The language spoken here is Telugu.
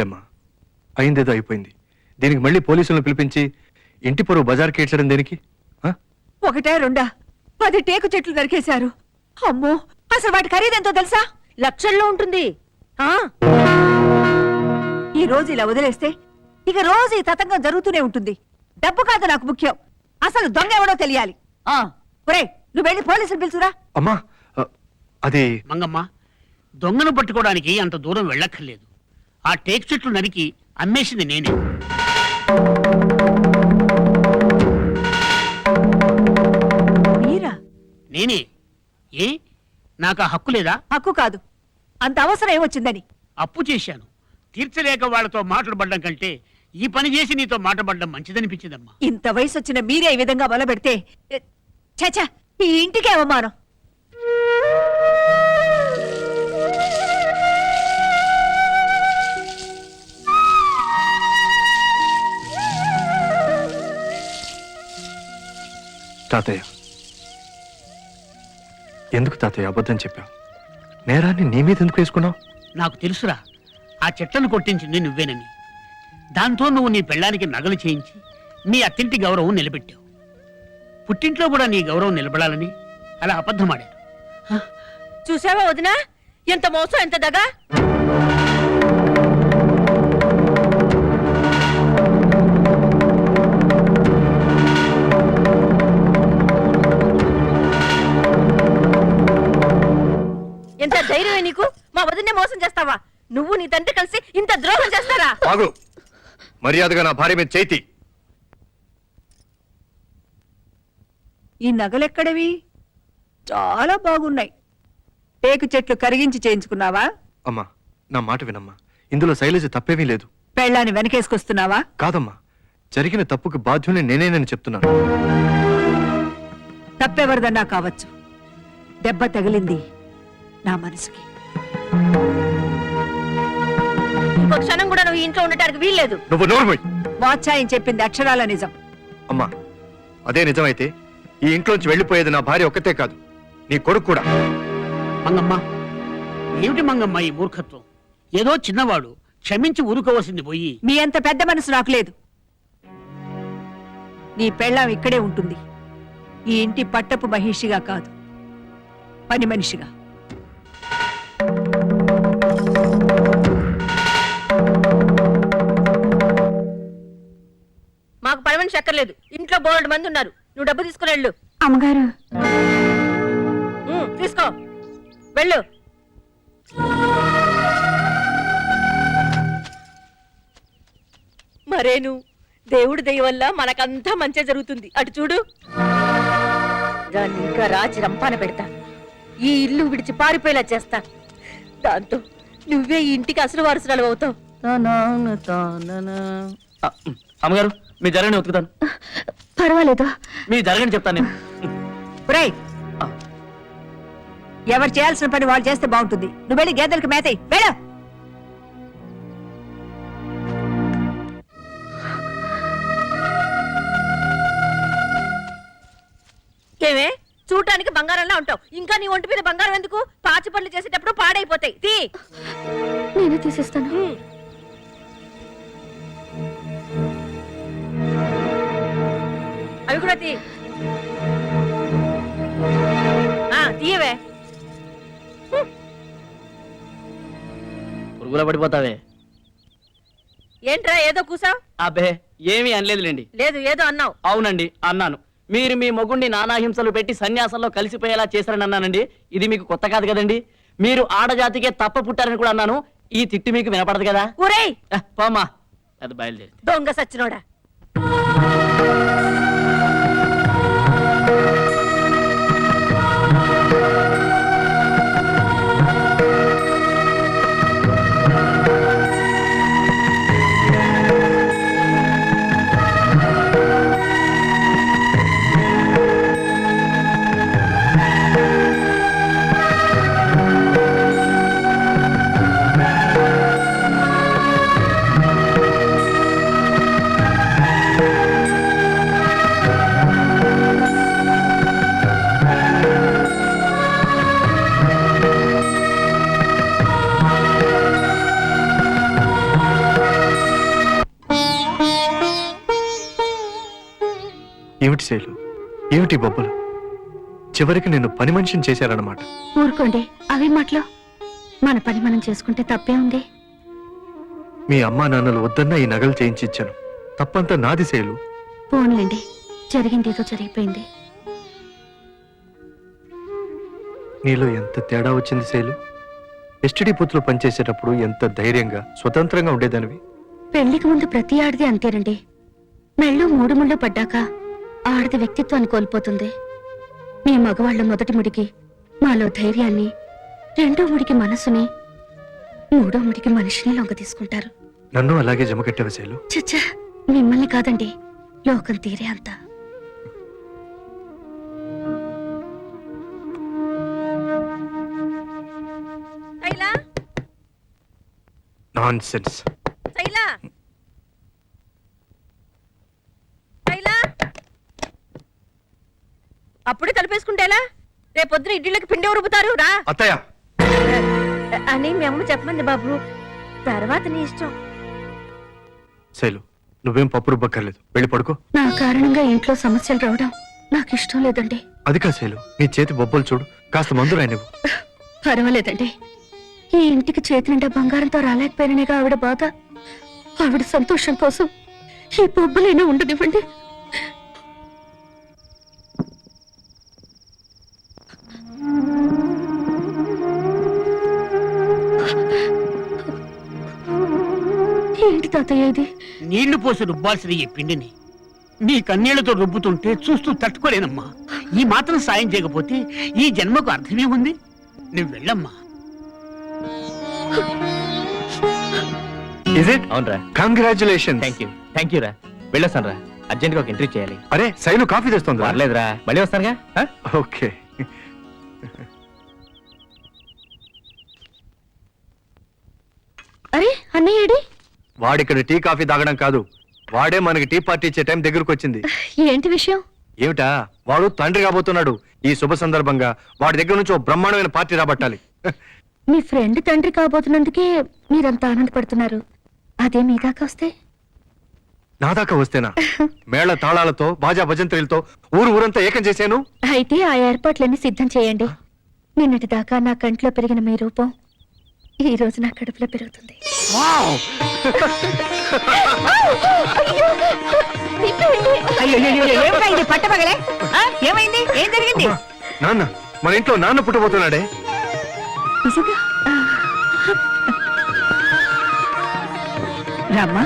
పోన్లేమ్మా అయిందేదో అయిపోయింది. దీనికి మళ్ళీ పోలీసులను పిలిపించి ఇంటి పొరుగు బజార్కి ఏడ్చడం దేనికి? ఆ? ఒకటే రెండా? పది టేకు చెట్లు నరికేశారు. అమ్మో అసలు వాటి ఖరీదెంతో తెలుసా? లక్షల్లో ఉంటుంది. ఆ? ఈ రోజు ఇలా వదిలేస్తే ఇక రోజు ఈ తతంగం జరుగుతూనే ఉంటుంది. డబ్బు కాదు నాకు ముఖ్యం. అసలు దొంగ ఎవడో తెలియాలి. ఆ ఒరే నువ్వు వెళ్ళి పోలీసులు పిలుచురా. అమ్మా ఆ, అది మంగమ్మ దొంగను పట్టుకోవడానికి అంత దూరం వెళ్ళక్కర్లేదు. ఆ టేక్ చెట్లు నరికి అమ్మేసింది నేనే. మీరా? నేనే. ఏ? నాకు ఆ హక్కు లేదా? హక్కు కాదు. అంత అవసరం ఏమొచ్చిందని? అప్పు చేశాను. తీర్చలేక వాళ్ళతో మాట్లాడబడ్డం కంటే ఈ పని చేసి నీతో మాట్లాడడం మంచిదనిపించిందమ్మా. ఇంత వయసు వచ్చిన మీరే ఈ విధంగా మొదలుపెడితే చచా ఈ ఇంటికే అవమానం. తాతయ్య. ఎందుకు తాతయ్య అబద్ధం చెప్పావు? నేరాన్ని నీ మీద ఎందుకు వేసుకున్నావు? నాకు తెలుసురా ఆ చెట్లను కొట్టించింది నువ్వేనని దాంతో నువ్వు నీ పెళ్ళానికి నగలు చేయించి నీ అత్తింటి గౌరవం నిలబెట్టావు. పుట్టింట్లో కూడా నీ గౌరవం నిలబడాలని అలా అబద్ధమాడాను. చూసావా వదినా? ఎంత మోసం ఎంత దగా? తండ్రి కలిసి ఇంత ద్రోహం చేస్తారా? ఆగు. మర్యాదగా నా భార్య మీద చేతి. ఈ నగలెక్కడవి? చాలా బాగున్నాయి. టేకు చెట్లు కరిగించి చేయించుకున్నావా? అమ్మా నా మాట వినమ్మా. ఇందులో శైలజ తప్పేమీ లేదు. పెళ్ళాన్ని వెనకేసుకొస్తున్నావా? కాదమ్మా జరిగిన తప్పుకి బాధ్యుని నేనేనని చెప్తున్నాను. తప్పెవరిదన్నా కావచ్చు. దెబ్బ తగిలింది నా మనసుకి. ఇంకో క్షణం కూడా నువ్వు ఇంట్లో ఉండటానికి వీల్లేదు. నువ్వు నోర్మోయ్ వాచాయం చెప్పింది అక్షరాల నిజం. అమ్మా అదే నిజమైతే ఈ ఇంట్లోంచి వెళ్ళిపోయేది నా భార్య ఒక్కతే కాదు నీ కొడుకు కూడా. మంగమ్మ ఏమిటి మంగమ్మ ఈ మూర్ఖత్వం? ఏదో చిన్నవాడు క్షమించి ఊరుకోవలసింది పోయి. మీ అంత పెద్ద మనసు నాకు లేదు. నీ పెళ్ళాం ఇక్కడే ఉంటుంది. ఈ ఇంటి పట్టపు మహిషిగా కాదు పని మనిషిగా. మనిషి అక్కర్లేదు. ఇంట్లో బోలెడు మంది ఉన్నారు. నువ్వు డబ్బు తీసుకుని వెళ్ళు. అమ్మగారు. ఉమ్, తీసుకో. వెళ్ళు. మరేను? దేవుడి దయ వల్ల మనకంతా మంచి జరుగుతుంది. అటు చూడు. దాన్ని ఇంకా రాచి రంపాన పెడతా. ఈ ఇల్లు విడిచి పారిపోయేలా చేస్తా. దాంతో నువ్వే ఈ ఇంటికి అసలు వారసురాలు అవుతావు. అమ్మగారు. మీ జరగని ఉతుకుతాను. పర్వాలేదు. మీ జరగని చెప్తాను నేను. ఒరేయ్! ఎవరు చేయాల్సిన పని వాళ్ళు చేస్తే బాగుంటుంది. నువ్వు వెళ్ళి గేదెలకు మేతయి. వెళ్ళ! ఏమే? చూడటానికి బంగారంలా ఉంటావు. ఇంకా నీ ఒంటి మీద బంగారం ఎందుకు? పాచి పనులు చేసేటప్పుడు పాడైపోతాయి. తీ! నేనే తీసేస్తాను. అవి కూడా తీ ఆ, తీయవే. పురుగుల పడిపోతావే. ఏంట్రా ఏదో కూసావు? అబ్బే ఏమీ అనలేదులేండి లేదు ఏదో అన్నావు. అవునండి అన్నాను. మీరు మీ మొగుణ్ణి నానాహింసలు పెట్టి సన్యాసంలో కలిసిపోయేలా చేశారని అన్నానండి. ఇది మీకు కొత్త కాదు కదండి. మీరు ఆడజాతికే తప్ప పుట్టారని కూడా అన్నాను. ఈ తిట్టు మీకు వినపడదు కదా? ఊరేయ్! ఆ, పోమ్మా. అది బయలుదేరి. దొంగ సచ్చినోడా. ఏమిటి శైలు? ఏమిటి బొబ్బలు? చివరికి నిన్ను పని మనిషిని చేశారన్నమాట. ఊరుకోండి. అవే మాటలు. మన పని మనం చేసుకుంటే తప్పే ఉంది. మీ అమ్మా నాన్నలు వద్దన్న ఈ నగలు చేయించి ఇచ్చాను తప్పంతా నాది శైలు. పోన్లేండి. జరిగింది ఏదో జరిగిపోయింది. నీలో ఎంత తేడా వచ్చింది శైలు? ఎస్టిడి బూత్లో పనిచేసేటప్పుడు ఎంత ధైర్యంగా స్వతంత్రంగా ఉండేదానివి? పెళ్ళికి ముందు ప్రతి ఆడది అంతేనండి. మెళ్ళు మూడు ముళ్ళు పడ్డాక ఆడది వ్యక్తిత్వాన్ని కోల్పోతుంది. మీ మగవాళ్ళ మొదటి ముడికి మాలో ధైర్యాన్ని రెండో ముడికి మనసుని మూడో ముడికి మనిషిని లొంగ తీసుకుంటారు. నన్ను అలాగే జమకట్టావు శైలు? చచ్చా మిమ్మల్ని కాదండి లోకం తీరే అంతా. నాన్ సెన్స్ శైలా శైలా తలుపేసుకుంటేలా రేపొద్దున ఇడ్లీలకి పిండి రుబ్బుతారు? రా. అత్తయ్య. అని మీ అమ్మ చెప్పమంది బాబు. తర్వాత నీ ఇష్టం. శైలు నువ్వేం పప్పు రుబ్బక్కర్లేదు. వెళ్ళి పడుకో. నా కారణంగా ఇంట్లో సమస్యలు రావడం నాకు ఇష్టం లేదండి. అది కా శైలు నీ చేతి బొబ్బలు చూడు. కాస్త మందు రాయనివ్వు. పర్వాలేదండి. ఈ ఇంటికి చేతి నిండా బంగారంతో రాలేకపోయినగా ఆవిడ బాధ. ఆవిడ సంతోషం కోసం ఈ బొబ్బలైనా ఉండనివ్వండి. ఏంటి తాతయ్య ఇది? నీళ్ళు పోసి రుబ్బాల్సిన ఈ పిండిని నీ కన్నీళ్ళతో రుబ్బుతుంటే చూస్తూ తట్టుకోలేనమ్మా. ఈ మాత్రం సాయం చేయకపోతే ఈ జన్మకు అర్థమే ఉంది. నువ్వు వెళ్ళమ్మా. ఇజ్ ఇట్ అవునరా. Congratulation thank you thank you రా. వెళ్ళొస్తాను రా అర్జెంట్గా ఒక ఎంట్రీ చేయాలి. అరే శైలు కాఫీ తెస్తుందా? పర్లేదురా. మళ్ళీ వస్తానుగా? ఆ? ఓకే. అరే అన్నయ్య ఏడి? వాడిక్కడ టీ కాఫీ తాగడం కాదు. వాడే మనకి టీ పార్టీ ఇచ్చే టైం దగ్గరకు వచ్చింది. ఏంటి విషయం? ఏమిటా? వాడు తండ్రి కాబోతున్నాడు. ఈ శుభ సందర్భంగా వాడి దగ్గర నుంచి ఓ బ్రహ్మాండమైన పార్టీ రాబట్టాలి. మీ ఫ్రెండ్ తండ్రి కాబోతున్నందుకే మీరంత ఆనందపడుతున్నారు. అదే మీ దాకా వస్తే? నా దాకా వస్తేనా? మేళ తాళాలతో బాజా భజంత్రీలతో ఊరు ఊరంతా ఏకం చేశాను? అయితే ఆ ఏర్పాట్లన్నీ సిద్ధం చేయండి. నిన్నటి దాకా నా కంట్లో పెరిగిన మీ రూపం ఈ రోజు నా కడుపులో పెరుగుతుంది. ఏమైంది? పట్టపగలే? ఏమైంది? ఏం జరిగింది? నాన్న మన ఇంట్లో నాన్న పుట్టబోతున్నాడే? రామ్మా.